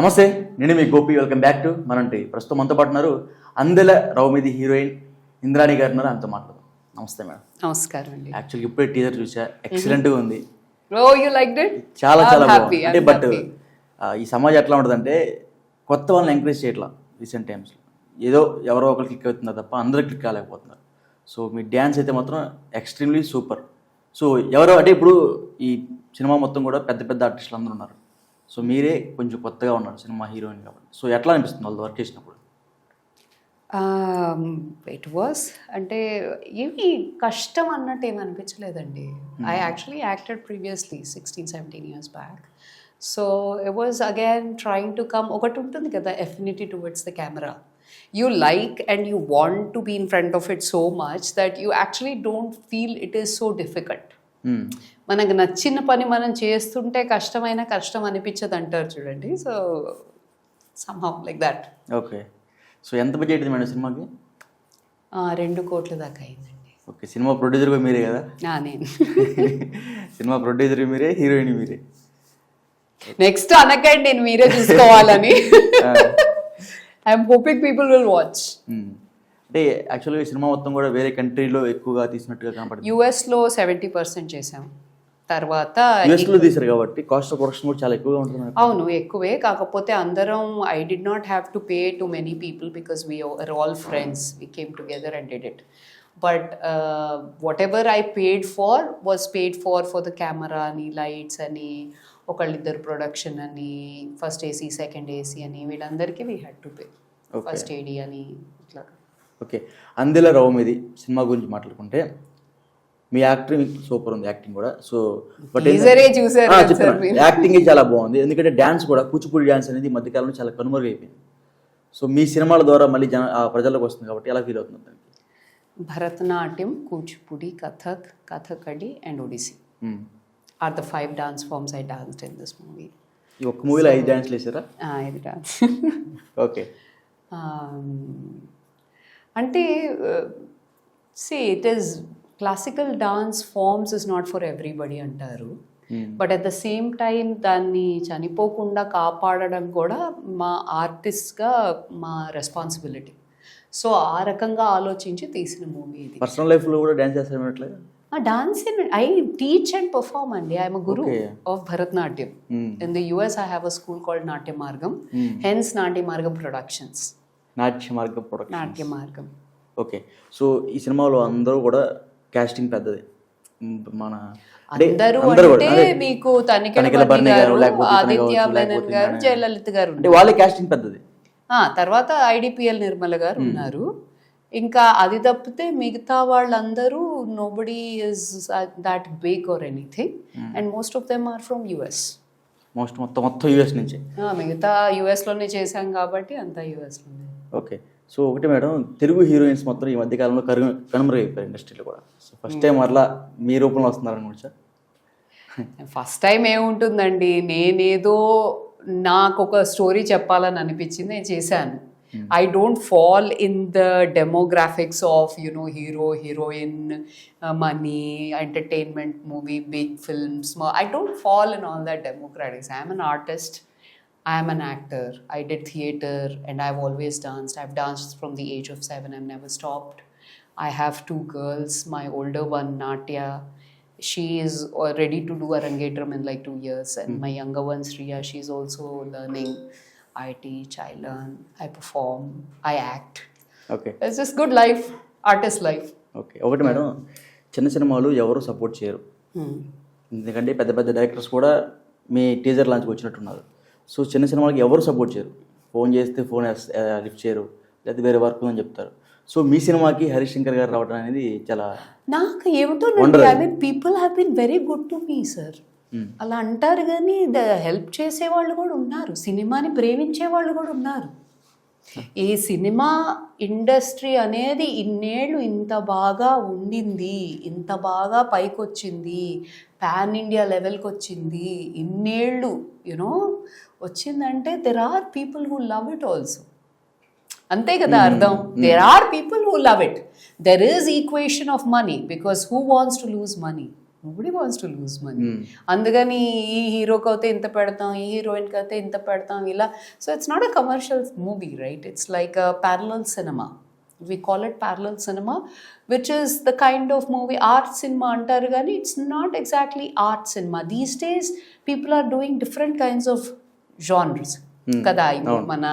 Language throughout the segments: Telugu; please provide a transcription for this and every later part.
నమస్తే నేను మీ గోపి. వెల్కమ్ బ్యాక్ టు మనంటి. ప్రస్తుతం మనతో పాటు ఉన్నారు అందెల రౌమిది హీరోయిన్ ఇంద్రాణి గారు ఉన్నారు. అంత మాట్లాడదాం. నమస్తే మేడం. నమస్కారం అండి. యాక్చువల్గా ఇప్పుడే టీజర్ చూసా. ఉంది. ఓ యూ లైక్ ఇట్ చాలా చాలా బాగుంది. అంటే బట్ ఈ సమాజం ఎట్లా ఉంటుందంటే కొత్త వాళ్ళని ఎంకరేజ్ చేయట్లా రీసెంట్ టైమ్స్లో ఏదో ఎవరో ఒకరు క్లిక్ అవుతున్నారు తప్ప అందరూ క్లిక్ కాలేకపోతున్నారు. సో మీ డ్యాన్స్ అయితే మాత్రం ఎక్స్ట్రీమ్లీ సూపర్ సో ఎవరో అంటే ఇప్పుడు ఈ సినిమా మొత్తం కూడా పెద్ద పెద్ద ఆర్టిస్టులు అందరూ ఉన్నారు. సో మీరే కొంచెం కొత్తగా ఉన్నారు సినిమా హీరోయిన్ కాబట్టి. సో ఎట్లా అనిపిస్తుంది వాళ్ళు వర్క్ చేసినప్పుడు? ఇట్ వాస్ అంటే ఏమి కష్టం అన్నట్టు ఏమి అనిపించలేదండి. I actually acted previously sixteen seventeen years back so it was again trying to come ఒకటి ఉంటుంది కదా affinity towards the camera you like and you want to be in front of it so much that you actually don't feel it is so difficult. మనకు నచ్చిన పని మనం చేస్తుంటే కష్టమైన కష్టం అనిపించదు అంటారు చూడండి. So somehow like that okay. So ఎంత బడ్జెట్ మేడం సినిమాకి? రెండు కోట్ల దాకా అయిందండి. ఓకే. సినిమా ప్రొడ్యూసర్ కూడా మీరే కదా? నేను. సినిమా ప్రొడ్యూసర్ మీరే హీరోయిన్ మీరే. నెక్స్ట్ అనకండి నేను మీరే చూసుకోవాలని. I'm hoping people will watch. అంటే యాక్చువల్గా ఈ సినిమా మొత్తం కూడా వేరే కంట్రీలో ఎక్కువగా తీసినట్టుగా కనపడుతుంది. యుఎస్లో సెవెంటీ పర్సెంట్ చేసాం తర్వాత యూఎస్లో తీశారు కాబట్టి కాస్ట్ ఆఫ్ ప్రొడక్షన్ కూడా చాలా ఎక్కువగా ఉంటుంది. అవును ఎక్కువే. కాకపోతే అందరం I did not have to pay too many people because we are all friends we came together and did it but whatever I paid for was paid for for the camera అని లైట్స్ అని ఒకళ్ళిద్దరు ప్రొడక్షన్ అని ఫస్ట్ ఏసీ సెకండ్ ఏసీ అని వీళ్ళందరికీ we had to pay. First AD అని ఓకే. అందెల రవం ఇది సినిమా గురించి మాట్లాడుకుంటే మీ యాక్టింగ్ సూపర్ ఉంది యాక్టింగ్ కూడా. So but. యాక్టింగ్ చాలా బాగుంది. ఎందుకంటే డ్యాన్స్ కూడా కూచిపూడి డ్యాన్స్ అనేది ఈ మధ్యకాలంలో చాలా కనుమరుగైపోయింది. సో మీ సినిమాల ద్వారా మళ్ళీ జన ప్రజలకు వస్తుంది కాబట్టి ఎలా ఫీల్ అవుతుంది దానికి? Bharatanatyam Kuchipudi Kathak Kathakali and Odissi hmm. Are the five dance forms I danced in this movie ఈ ఒక్క మూవీలో ఐదు డ్యాన్స్లు వేసారా ఇది డాన్స్ ఓకే Um, అంటే see it is classical dance forms is not for everybody అంటారు. But at the same time దాన్ని చనిపోకుండా కాపాడడం కూడా మా ఆర్టిస్ట్గా మా రెస్పాన్సిబిలిటీ సో ఆ రకంగా ఆలోచించి తీసిన మూవీ ఇది. పర్సనల్ లైఫ్లో కూడా డ్యాన్స్ చేస్తారు ఆ dance I teach and. Perform అండి I'm guru. Of Bharatanatyam in the US I have a school called Natya Margam hence నాట్య మార్గం ప్రొడక్షన్స్ నాట్య మార్గ ప్రొడక్షన్ నాట్య మార్గం ఓకే సో ఈ సినిమాలో అందరూ కూడా కాస్టింగ్ పెద్దది. మన అందరూ అంటే మీకు తనికెల బర్ని గారు, ఆదిత్య మేనన్ గారు జయలలిత గారు అంటే వాళ్ళే కాస్టింగ్ పెద్దది. ఆ, తర్వాత ఐడిపిఎల్ నిర్మల గారు ఉన్నారు. ఇంకా అది తప్పితే మిగతా వాళ్ళందరూ nobody is that big or anything and most of them are from US most మొత్తం మొత్తం యూఎస్ నుంచి. మిగతా US లోనే చేశాం కాబట్టి అంతా యుఎస్లోనే ఓకే. సో ఒకటి మేడం తెలుగు హీరోయిన్స్ మొత్తం ఈ మధ్య కాలంలో కరు కనుమరుగైపోయారు ఇండస్ట్రీలో కూడా. సో ఫస్ట్ టైం అట్లా మీ రూపంలో వస్తున్నారు అనుకోవచ్చా ఫస్ట్ టైం ఏముంటుందండి? నేనేదో నాకు ఒక స్టోరీ చెప్పాలని అనిపించింది నేను చేశాను. I don't fall in the demographics of you know hero heroine money entertainment movie big films I don't fall in all that demographics I'm an artist I'm an actor. I did theater and I've always danced. I've danced from the age of seven. I've never stopped. I have two girls. My older one, Natya, she is uh, ready to do a Rangetram in like two years. And my younger one, Sriya, she's also learning. I teach, I learn, I perform, I act. Okay It's just good life, artist life. Okay ఒకటి మేడం చిన్న సినిమాలు ఎవరు సపోర్ట్ చేయరు Hmm. ఎందుకంటే పెద్ద పెద్ద డైరెక్టర్స్ కూడా మీ టీజర్ లాంచ్కి వచ్చినట్టున్నారు సో చిన్న సినిమాలకి ఎవరు సపోర్ట్ చేయరు. ఫోన్ చేస్తే ఫోన్ లిఫ్ట్ చేయరు. లేకపోతే వేరే వర్క్ అని చెప్తారు. సో మీ సినిమాకి హరీష్ శంకర్ గారు రావడం అనేది చాలా నాకు ఏమిటో Wonder. I mean people have been very good to me sir. అలా అంటారు కానీ హెల్ప్ చేసే వాళ్ళు కూడా ఉన్నారు. సినిమాని ప్రేమించే వాళ్ళు కూడా ఉన్నారు. ఈ సినిమా ఇండస్ట్రీ అనేది ఇన్నేళ్ళు ఇంత బాగా ఉండింది ఇంత బాగా పైకొచ్చింది పాన్ ఇండియా లెవెల్కి వచ్చింది ఇన్నేళ్ళు యునో వచ్చిందంటే there are people who love it also అంతే కదా అర్థం? There are people who love it there is equation of money because who wants to lose money nobody wants to lose money. అందుకని ఈ హీరోకి అయితే ఇంత పెడతాం ఈ హీరోయిన్కి అయితే ఇంత పెడతాం ఇలా. So it's not a commercial movie right it's like a parallel cinema we call it parallel cinema which is the kind of movie art cinema అంటారు కానీ it's not exactly art cinema these days people are doing different kinds of genres కదా ఇప్పుడు మన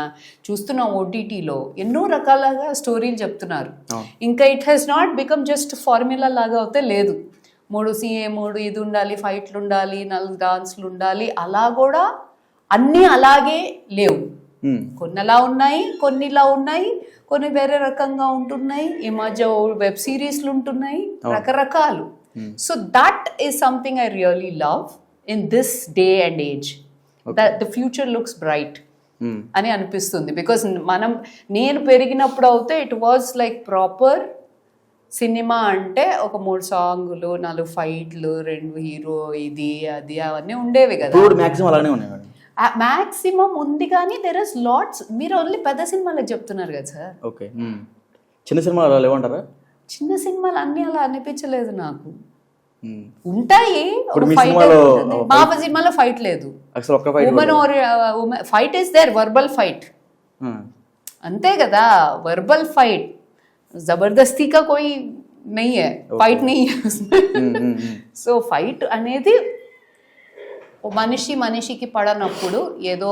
చూస్తున్నాం ఓటీటీలో ఎన్నో రకాలుగా స్టోరీలు చెప్తున్నారు. ఇంకా it has not become just formula లాగా అయితే లేదు. మూడు సీఏ మూడు ఇది ఉండాలి ఫైట్లు ఉండాలి నాలుగు డాన్స్లు ఉండాలి అలా కూడా అన్నీ అలాగే లేవు. కొన్ని అలా ఉన్నాయి కొన్ని ఇలా ఉన్నాయి కొన్ని వేరే రకంగా ఉంటున్నాయి. ఈ మధ్య వెబ్ సిరీస్లు ఉంటున్నాయి రకరకాలు. So that is something I really love in this day and age the future looks bright. అని అనిపిస్తుంది. బికాస్ మనం నేను పెరిగినప్పుడు అయితే it was like proper cinema అంటే ఒక మూడు సాంగ్లు నాలుగు ఫైట్లు రెండు హీరో ఇది అది అవన్నీ ఉండేవి కదా. మాక్సిమం ఉంది కానీ దెర్ ఇస్ లాట్స్ మీరు ఓన్లీ పెద్ద సినిమాలకు చెప్తున్నారు కదా సార్. ఓకే చిన్న సినిమాలు అలా చిన్న సినిమాలు అన్ని అలా అనిపించలేదు నాకు. ఉంటాయి. పాప సినిమాలో ఫైట్ లేదు. Women fight is there verbal fight అంతే కదా వర్బల్ ఫైట్ जबरदस्ती का कोई नहीं है फाइट नहीं है उसमें సో ఫైట్ అనేది ఓ మనిషి మనిషికి పడనప్పుడు ఏదో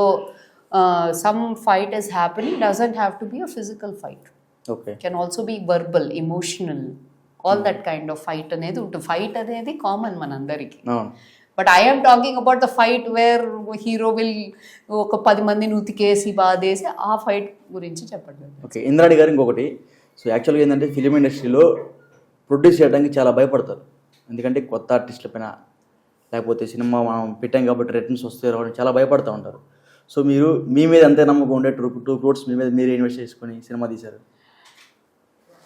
some fight is happening doesn't have to be a physical fight okay can also be verbal emotional all that kind of fight అనేది ఉంటుంది ఫైట్ అనేది కామన్ మనందరికీ అవును but I'm talking about the fight where hero will ఒక పది మందిని ఉతికేసి బాధేసి ఆ ఫైట్ గురించి చెప్పండి ఓకే ఇంద్రాణి గారు ఇంకొకటి సో యాక్చువల్గా ఏంటంటే ఫిలిం ఇండస్ట్రీలో ప్రొడ్యూస్ చేయడానికి చాలా భయపడతారు. ఎందుకంటే కొత్త ఆర్టిస్టుల పైన లేకపోతే సినిమా మనం పెట్టాం కాబట్టి రిటర్న్స్ వస్తే రావడం చాలా భయపడుతూ ఉంటారు. సో మీరు మీ మీద అంతే నమ్మకం ఉండే టూ టూ క్రోడ్స్ మీ మీద మీరే ఇన్వెస్ట్ చేసుకొని సినిమా తీశారు?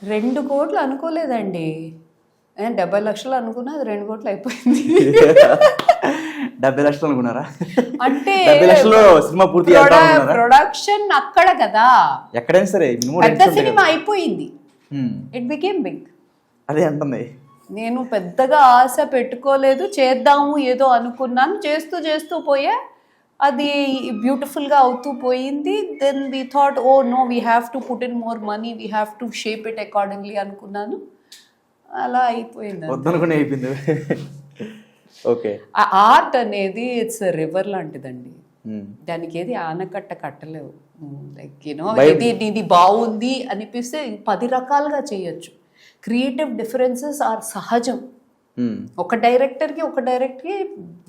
రెండు కోట్లు అనుకోలేదండి. డెబ్బై లక్షలు అనుకున్నా అది రెండు కోట్లు అయిపోయింది. డెబ్బై లక్షలు అనుకున్నారా? అంటే డెబ్బై లక్షల్లో సినిమా పూర్తి ప్రొడక్షన్ అక్కడ కదా. ఎక్కడైనా సరే పెద్ద సినిమా అయిపోయింది. ఇట్ బికేమ్ బిగ్ అదే అంటుంది. నేను పెద్దగా ఆశ పెట్టుకోలేదు చేద్దాము ఏదో అనుకున్నాను. చేస్తూ చేస్తూ పోయా అది బ్యూటిఫుల్గా అవుతూ పోయింది. Then we thought oh no we have to put in more money we have to shape it accordingly అనుకున్నాను. అలా అయిపోయింది వద్దనుకునే అయిపోయింది. ఓకే ఆ ఆర్ట్ అనేది ఇట్స్ రివర్ లాంటిదండి. Hmm. దానికి ఏది ఆనకట్ట కట్టలేవు. లైక్ యూనో ఇది ఇది బాగుంది అనిపిస్తే పది రకాలుగా చేయొచ్చు. క్రియేటివ్ డిఫరెన్సెస్ ఆర్ సహజం. Hmm. ఒక డైరెక్టర్కి ఒక డైరెక్టర్కి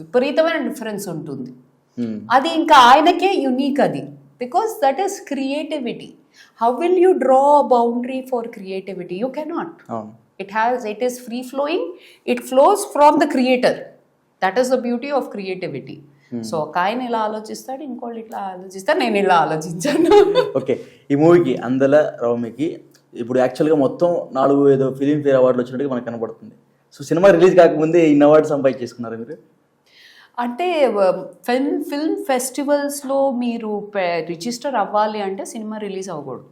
విపరీతమైన డిఫరెన్స్ ఉంటుంది. Hmm. అది ఇంకా ఆయనకే యునీక్ అది. Because that is creativity how will you draw boundary for creativity you cannot it has it is free flowing. It flows from the creator. That is the beauty of creativity. So ఒక ఆయన ఇలా ఆలోచిస్తాడు ఇంకోళ్ళు ఇట్లా ఆలోచిస్తాడు నేను ఇలా ఆలోచించాను. ఓకే ఈ మూవీకి అందల రౌమికి ఇప్పుడు యాక్చువల్గా మొత్తం నాలుగు ఐదు ఫిలింఫేర్ అవార్డులు వచ్చినట్టుగా మనకు కనబడుతుంది. సో సినిమా రిలీజ్ కాకముందే ఇన్ని అవార్డు సంపాదించేసుకున్నారు మీరు? అంటే ఫిల్మ్ ఫిల్మ్ ఫెస్టివల్స్లో మీరు రిజిస్టర్ అవ్వాలి అంటే సినిమా రిలీజ్ అవ్వకూడదు.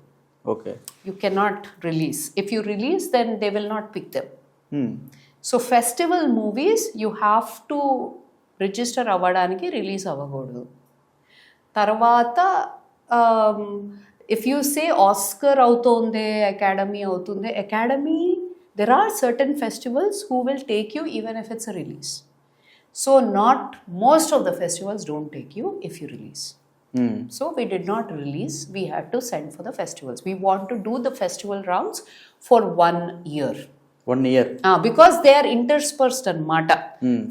Okay you cannot release if you release then they will not pick them Hmm. So festival movies you have to register అవ్వడానికి రిలీజ్ అవ్వకూడదు తర్వాత ఇఫ్ యూ సే ఆస్కర్ అవుతోంది అకాడమీ అవుతుంది Academy there are certain festivals who will take you even if it's a release so not most of the festivals don't take you if you release Hmm. So we did not release, we had to send for the festivals. We want to do the festival rounds for one year. One year because they are interspersed అనమాట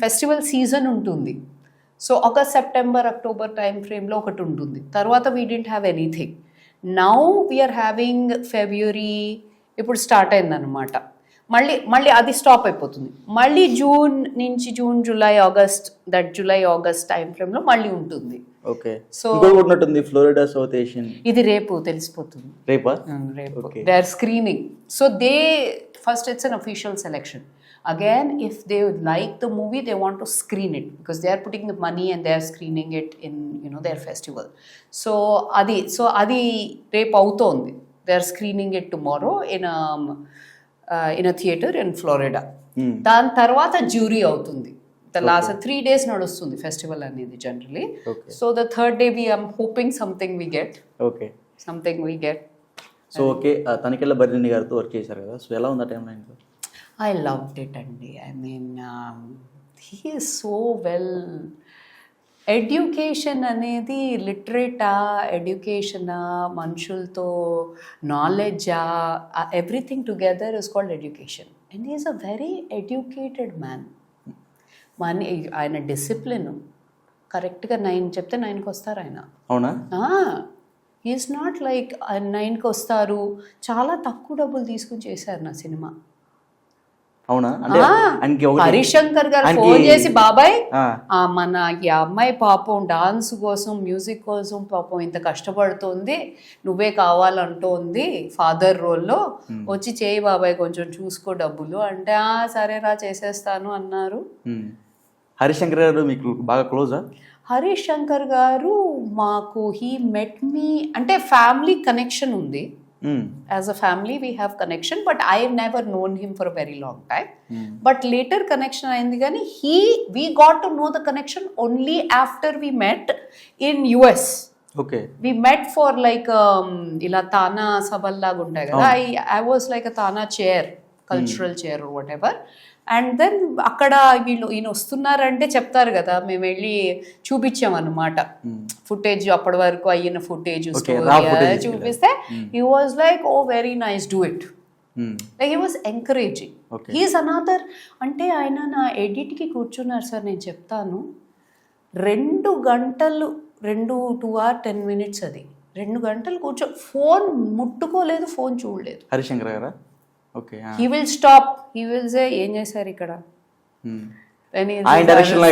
ఫెస్టివల్ సీజన్ ఉంటుంది. సో ఒక సెప్టెంబర్ అక్టోబర్ టైం ఫ్రేమ్లో ఒకటి ఉంటుంది. తర్వాత we didn't have anything now we're having February ఇప్పుడు స్టార్ట్ అయిందనమాట మళ్ళీ మళ్ళీ అది స్టాప్ అయిపోతుంది. మళ్ళీ జూన్ నుంచి June July August that July August time ఫ్రేమ్లో మళ్ళీ ఉంటుంది. ఓకే. ఉన్నట్టుంది ఫ్లోరిడా సౌత్ ఏషియన్ ఇది రేపు తెలిసిపోతుంది. రేపా? రేపు. Okay. They are screening so they first it's unofficial selection again if they like the movie they want screen it because they are putting the money and they are screening it in you know their festival so అది సో అది రేపు అవుతోంది. They are screening it tomorrow in in a theatre in Florida. దాని తర్వాత జ్యూరీ అవుతుంది. ద లాస్ట్ త్రీ డేస్ నడుస్తుంది ఫెస్టివల్ అనేది generally. So the third day we I'm hoping something we get okay something we get so okay Tanikella Barreddy గారితో వర్క్ చేశారు కదా. సో ఎలా ఉంది ఆ టైం లైన్లో ఐ లవ్డ్ ఇట్ అండి I mean he so well education అనేది లిటరేటా ఎడ్యుకేషనా మనుషులతో నాలెడ్జా everything together is called education and is a very educated man మన ఆయన డిసిప్లిన్. కరెక్ట్గా నైన్ చెప్తే నైన్కి వస్తారు ఆయన. అవునా? ఈజ్ నాట్ లైక్ నైన్కి వస్తారు చాలా తక్కువ డబ్బులు తీసుకుని చేశారు నా సినిమా. అవునా? హరిశంకర్ గారు ఫోన్ చేసి బాబాయ్ మన ఈ అమ్మాయి పాపం డాన్స్ కోసం మ్యూజిక్ కోసం పాపం ఇంత కష్టపడుతోంది. నువ్వే కావాలంటోంది ఫాదర్ రోల్లో. వచ్చి చేయి బాబాయ్ కొంచెం చూసుకో డబ్బులు. అంటే ఆ సరేరా చేసేస్తాను అన్నారు. హరిశంకర్ గారు మీకు బాగా క్లోజా హరీష్ శంకర్ గారు మాకు హీ మెట్ మీ అంటే ఫ్యామిలీ కనెక్షన్ ఉంది. As a family we have connection but I never known him for very long time but later connection అయింది కానీ he we got to know the connection only after we met in US okay we met for like ఇలా తానా సభల్లాగా ఉంటాయి కదా. I I was like TANA chair cultural chair whatever and then అక్కడ వీళ్ళు ఈయన వస్తున్నారంటే చెప్తారు కదా మేము వెళ్ళి చూపించాం అనమాట ఫుటేజ్ అప్పటి వరకు అయిన ఫుటేజ్ చూపిస్తే he was like oh very nice do it like he was encouraging. He's another అంటే ఆయన నా ఎడిట్కి కూర్చున్నారు సార్ నేను చెప్తాను. రెండు గంటలు రెండు టూ ఆర్ టెన్ మినిట్స్ అది. రెండు గంటలు కూర్చో ఫోన్ ముట్టుకోలేదు ఫోన్ చూడలేదు. హరిశంకర్ గారా. He will stop he will say ఏం చేశారు ఇక్కడ?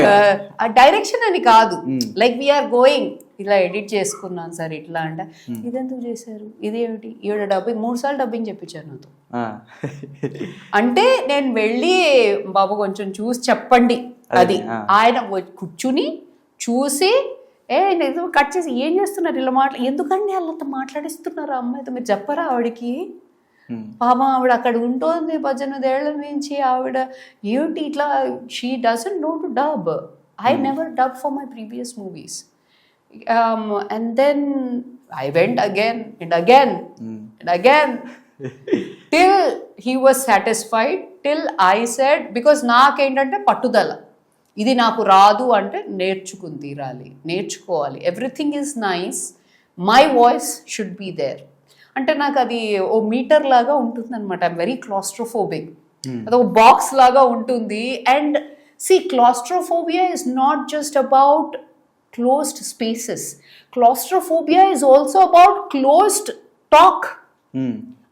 "Sir," ఆ డైరెక్షన్ అని కాదు. Hmm. లైక్ వీఆర్ గోయింగ్ ఇలా ఎడిట్ చేసుకున్నాను సార్ ఇట్లా అంటే. ఇదెందుకు చేశారు? ఇదేమిటి ఈవిడ డబ్బింగ్ మూడు సార్లు డబ్బింగ్ చెప్పించాను నాతో. అంటే నేను వెళ్ళి బాబు కొంచెం చూసి చెప్పండి. అదే. ఆయన కూర్చుని చూసి ఏ కట్ చేసి ఏం చేస్తున్నారు ఇలా మాట్లా ఎందుకండి వాళ్ళంతా మాట్లాడిస్తున్నారు అమ్మాయితో? మీరు చెప్పరా ఆవిడకి. పాపం ఆవిడ అక్కడ ఉంటుంది పద్దెనిమిది ఏళ్ళ నుంచి ఆవిడ ఏమిటి ఇట్లా she doesn't know to dub I never dub for my previous movies and then I went again and again and again till he was satisfied till i said because నాకేంటంటే పట్టుదల. ఇది నాకు రాదు అంటే నేర్చుకుని తీరాలి నేర్చుకోవాలి. Everything is nice my voice should be there అంటే నాకు అది ఓ మీటర్ లాగా ఉంటుంది అనమాట ఐమ్ వెరీ క్లాస్ట్రోఫోబిక్ అది ఒక బాక్స్ లాగా ఉంటుంది. And see claustrophobia is not just about closed spaces claustrophobia is also about closed talk.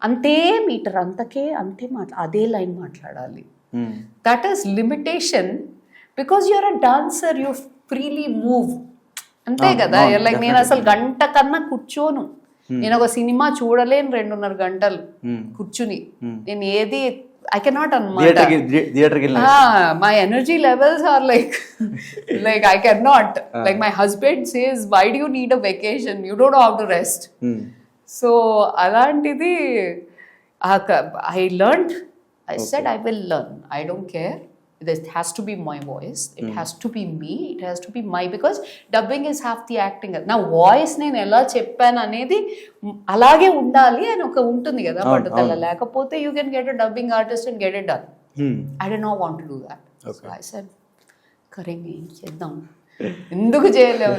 అంతే మీటర్ అంతకే అంతే మాట్లా అదే లైన్ మాట్లాడాలి. That is limitation because you're a dancer you freely move అంతే కదా? లైక్ నేను అసలు గంట కన్నా కూర్చోను. నేను ఒక సినిమా చూడలేను రెండున్నర గంటలు ఉమ్. కూర్చుని. Hmm. నేను ఏది ఐ కెనాట్ అనమాట my energy levels are like like I can not like my husband says why do need a vacation you don't have to rest. So అలాంటిది I learn I said I will learn I don't care this has to be my voice it has to be me it has to be my because dubbing is have the acting నా వాయిస్ నేను ఎలా చెప్పాను అనేది అలాగే ఉండాలి అని ఒక ఉంటుంది కదా పట్టుదల. లేకపోతే you can get a dubbing artist and get it done. I did not want do that Okay. I said కరెంగ్ చేద్దాం. ఎందుకు చేయలేము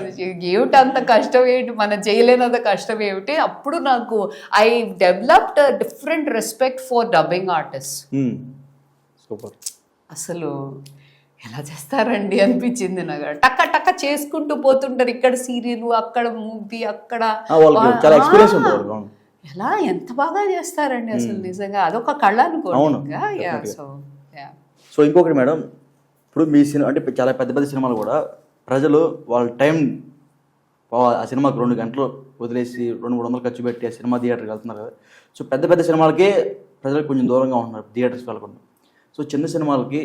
ఏమిటి అంత కష్టం ఏంటి? మనం చేయలేనంత కష్టం ఏమిటి? అప్పుడు నాకు I developed different respect for dubbing artist. Super అసలు ఎలా చేస్తారండి అనిపించింది నాకు. టక్క టక్క చేసుకుంటూ పోతుంటారు ఇక్కడ సీరియల్ అక్కడ మూవీ అక్కడ. ఎలా ఎంత బాగా చేస్తారండి అసలు నిజంగా. అదొక కళ అనుకోండి సో ఇంకొకటి మేడం ఇప్పుడు మీ సినిమా అంటే చాలా పెద్ద పెద్ద సినిమాలు కూడా ప్రజలు వాళ్ళ టైం ఆ సినిమాకి రెండు గంటలు వదిలేసి రెండు మూడు వందలు ఖర్చు పెట్టి ఆ సినిమా థియేటర్కి వెళ్తున్నారు కదా. సో పెద్ద పెద్ద సినిమాలకే ప్రజలు కొంచెం దూరంగా ఉంటున్నారు థియేటర్స్కి వెళ్ళకుండా. సో చిన్న సినిమాలకి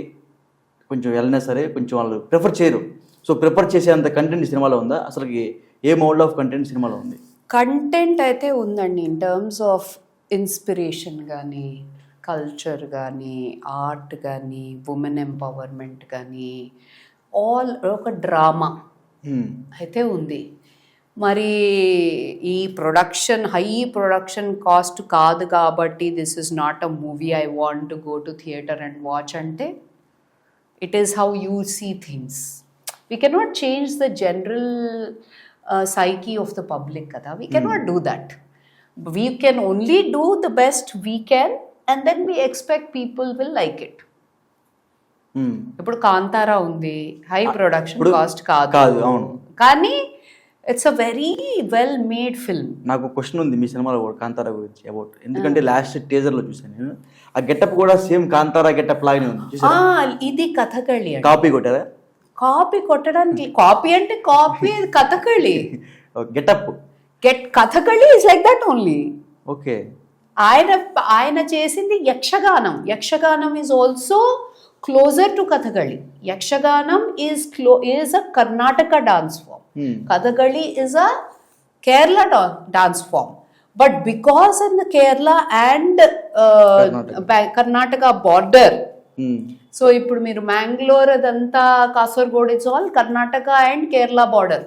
కొంచెం వెళ్ళినా సరే కొంచెం వాళ్ళు ప్రిఫర్ చేయరు. సో ప్రిఫర్ చేసేంత కంటెంట్ సినిమాలో ఉందా? అసలుకి ఏ మోడ్ ఆఫ్ కంటెంట్ సినిమాలో ఉంది? కంటెంట్ అయితే ఉందండి. ఇన్ టర్మ్స్ ఆఫ్ ఇన్స్పిరేషన్ కానీ కల్చర్ కానీ ఆర్ట్ కానీ ఉమెన్ ఎంపవర్మెంట్ కానీ ఆల్ ఒక డ్రామా మ్మ్. అయితే ఉంది. మరి ఈ ప్రొడక్షన్ హై ప్రొడక్షన్ కాస్ట్ కాదు కాబట్టి this is not a movie I want to go to theatre and watch అంటే it is how you see things we cannot change the general psyche of the public కదా. We cannot do that we can only do the best we can and then we expect people will like it. ఇప్పుడు కాంతారా ఉంది. హై ప్రొడక్షన్ కాస్ట్ కాదు. కాదు, అవును. కానీ it's a very well made film నాకు క్వశ్చన్ ఉంది మీ సినిమాలో కాంతారా గురించి అబౌట్ ఎందుకంటే లాస్ట్ టీజర్లో చూసాను నేను. ఆ గెటప్ కూడా సేమ్ కాంతారా గెటప్ లాగానే ఉంది ఇది కథకళి కాపీ కొట్టారా? కాపీ కొట్టడానికి కాపీ అంటే copy Kathakali. Getup get Kathakali is like that only okay ఆయన ఆయన చేసింది Yakshagana. Yakshagana is also closer to Kathakali Yakshagana is close is a Karnataka dance form Kathakali is a Kerala dance form but because in Kerala and Karnataka border so ఇప్పుడు మీరు మ్యాంగ్లోర్ అదంతా Kasaragod is all Karnataka and Kerala border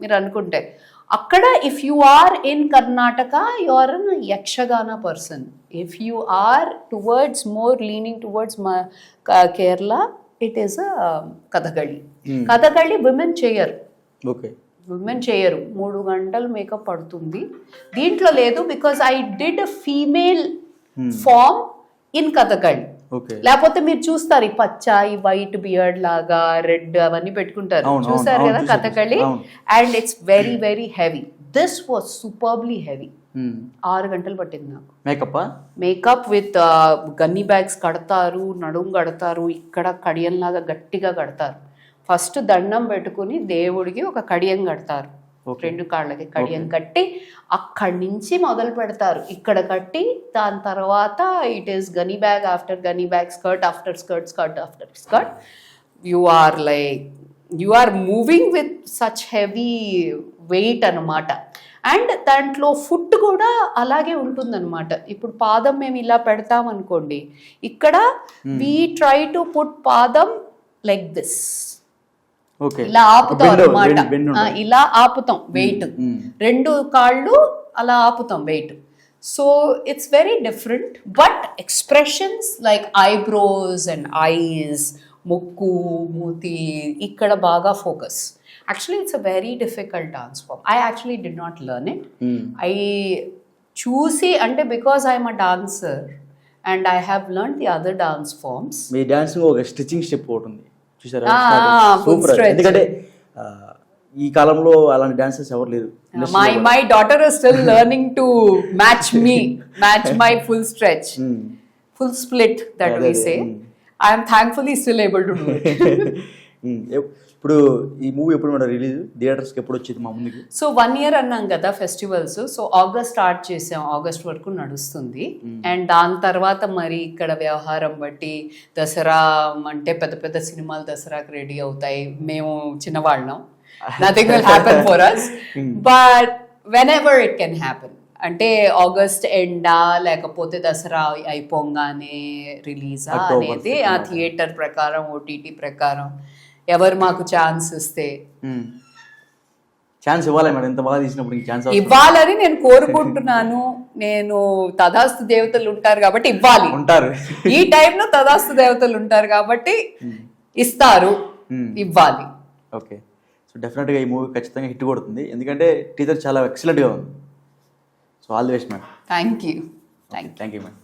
మీరు అనుకుంటే. అక్కడ if you are in Karnataka you are an Yakshagana person if you are towards more leaning towards Kerala it is a Kathakali Hmm. Kathakali women చేయరు ఓకే విమెన్ చేయరు మూడు గంటలు మేకప్ పడుతుంది. దీంట్లో లేదు because I did female form in Kathakali లేకపోతే మీరు చూస్తారు ఈ పచ్చ ఈ వైట్ బియర్డ్ లాగా రెడ్ అవన్నీ పెట్టుకుంటారు. చూసారు కదా Kathakali. And it's very very heavy this was superbly heavy. ఆరు గంటలు పట్టింది నాకు. మేకప్పా మేకప్ విత్ గన్నీ బ్యాగ్స్ కడతారు నడుము కడతారు ఇక్కడ కడియంలాగా గట్టిగా కడతారు. ఫస్ట్ దండం పెట్టుకుని దేవుడికి ఒక కడియం కడతారు. రెండు కాళ్ళకి కడియం కట్టి అక్కడి నుంచి మొదలు పెడతారు. ఇక్కడ కట్టి దాని తర్వాత it is gunny bag after gunny bag skirt after skirt skirt after skirt you are like you are moving with such heavy weight అన్నమాట. అండ్ దాంట్లో ఫుడ్ కూడా అలాగే ఉంటుందన్నమాట. ఇప్పుడు పాదం మేము ఇలా పెడతాం అనుకోండి ఇక్కడ వీ ట్రై టు పుట్ పాదం లైక్ దిస్ ఇలా ఆపుతాం అనమాట. ఇలా ఆపుతాం వెయిట్. రెండు కాళ్ళు అలా ఆపుతాం weight. So it's very different but expressions like eyebrows and eyes ముక్కు మూతి ఇక్కడ బాగా focus actually it's a very difficult dance form I actually did not learn it. I చూసి అంటే because I'm a dancer and I have learn the other dance forms me dance ఒక స్టిచ్చింగ్ స్టెప్ ఒకటి ఉంది. చూసారా? సూపర్. ఎందుకంటే ఈ కాలంలో అలాంటి డాన్సర్స్ ఎవరు లేరు. My my daughter is still learning to match me match my full stretch. Full split that we say. I'm thankfully still able to do ఇప్పుడు ఈ మూవీ ఎప్పుడు మేడం రిలీజ్? థియేటర్స్కి ఎప్పుడు వచ్చింది మా ముందుకి? సో వన్ ఇయర్ అన్నాం కదా ఫెస్టివల్స్. సో ఆగస్ట్ స్టార్ట్ చేసాం. ఆగస్ట్ వరకు నడుస్తుంది. అండ్ దాని తర్వాత మరి ఇక్కడ వ్యవహారం బట్టి దసరా అంటే పెద్ద పెద్ద సినిమాలు దసరాకి రెడీ అవుతాయి. మేము చిన్నవాళ్ళం. Nothing will happen for us but whenever it can happen అంటే ఆగస్ట్ ఎండా లేకపోతే దసరా అయిపోగానే రిలీజా అనేది ఆ. థియేటర్ ప్రకారం ఓటీటీ ప్రకారం ఎవరు మాకు ఛాన్స్ ఇస్తే. ఛాన్స్ ఇవ్వాలి మేడం ఎంత బాగా తీసినప్పుడు ఛాన్స్ ఇవ్వాలని నేను కోరుకుంటున్నాను. నేను తదాస్తు దేవతలు ఉంటారు కాబట్టి ఇవ్వాలి. ఉంటారు. ఈ టైంలో తదాస్తు దేవతలు ఉంటారు కాబట్టి ఇస్తారు. ఇవ్వాలి. ఓకే. సో డెఫినెట్గా ఈ మూవీ ఖచ్చితంగా హిట్ కొడుతుంది. ఎందుకంటే టీచర్ చాలా ఎక్సలెంట్గా ఉంది. So all the best madam thank you thank you madam